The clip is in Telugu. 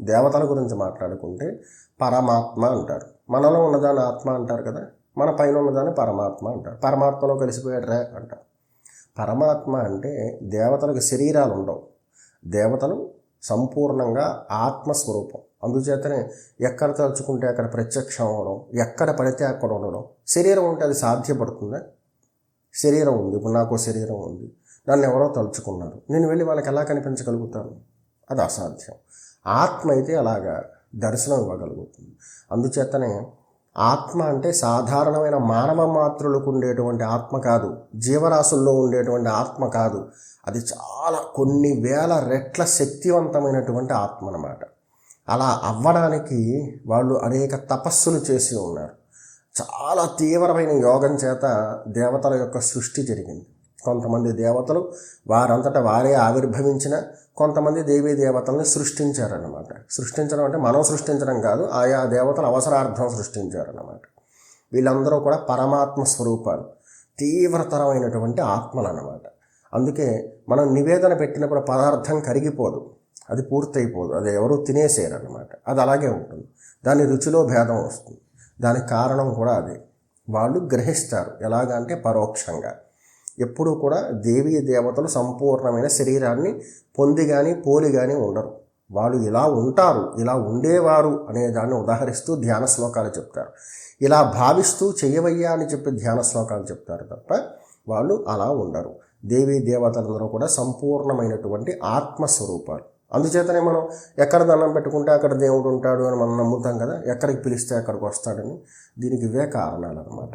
దేవతల గురించి మాట్లాడుకుంటే పరమాత్మ అంటారు. మనలో ఉన్నదాన్ని ఆత్మ అంటారు కదా? మన పైన ఉన్నదాన్ని పరమాత్మ అంటారు. పరమాత్మలో కలిసిపోయాడు అంటారు. పరమాత్మ అంటే దేవతలకు శరీరాలు ఉండవు. దేవతలు సంపూర్ణంగా ఆత్మస్వరూపం. అందుచేతనే ఎక్కడ తలుచుకుంటే అక్కడ ప్రత్యక్షం అవడం ఎక్కడ పడితే అక్కడ ఉండడం. శరీరం ఉంటే అది సాధ్యపడుతుందా? శరీరం ఉంది. ఇప్పుడు నాకు శరీరం ఉంది. నన్ను ఎవరో తలుచుకున్నారు. నేను వెళ్ళి వాళ్ళకి ఎలా కనిపించగలుగుతాను? అది అసాధ్యం. ఆత్మ అయితే అలాగా దర్శనం ఇవ్వగలుగుతుంది. అందుచేతనే ఆత్మ అంటే సాధారణమైన మానవ మాత్రులకు ఉండేటువంటి ఆత్మ కాదు. జీవరాశుల్లో ఉండేటువంటి ఆత్మ కాదు. అది చాలా కొన్ని వేల రెట్ల శక్తివంతమైనటువంటి ఆత్మ అన్నమాట. అలా అవ్వడానికి వాళ్ళు అనేక తపస్సులు చేసి ఉన్నారు. చాలా తీవ్రమైన యోగం చేత దేవతల యొక్క సృష్టి జరిగింది. కొంతమంది దేవతలు వారంతట వారే ఆవిర్భవించిన కొంతమంది దేవీ దేవతల్ని సృష్టించారనమాట సృష్టించడం అంటే మనం సృష్టించడం కాదు ఆయా దేవతలు అవసరార్థం సృష్టించారనమాట వీళ్ళందరూ కూడా పరమాత్మ స్వరూపాలు తీవ్రతరమైనటువంటి ఆత్మలు అనమాట అందుకే మనం నివేదన పెట్టినప్పుడు పదార్థం కరిగిపోదు అది పూర్తయిపోదు అది ఎవరు తినేసేయరనమాట అది అలాగే ఉంటుంది. దాని రుచిలో భేదం వస్తుంది. దానికి కారణం కూడా అదే. వాళ్ళు గ్రహిస్తారు. ఎలాగంటే పరోక్షంగా. ఎప్పుడూ కూడా దేవీ దేవతలు సంపూర్ణమైన శరీరాన్ని పొంది కానీ పోలి కానీ ఉండరు. వాళ్ళు ఇలా ఉంటారు ఇలా ఉండేవారు అనే దాన్ని ఉదాహరిస్తూ ధ్యాన శ్లోకాలు చెప్తారు. ఇలా భావిస్తూ చేయవయ్యా అని చెప్పి ధ్యాన శ్లోకాలు చెప్తారు తప్ప వాళ్ళు అలా ఉండరు. దేవీ దేవతలందరూ కూడా సంపూర్ణమైనటువంటి ఆత్మస్వరూపాలు. అందుచేతనే మనం ఎక్కడ దండం పెట్టుకుంటే అక్కడ దేవుడు ఉంటాడు అని మనం నమ్ముతాం కదా ఎక్కడికి పిలిస్తే అక్కడికి వస్తాడని దీనికి ఇవే కారణాలు అనమాట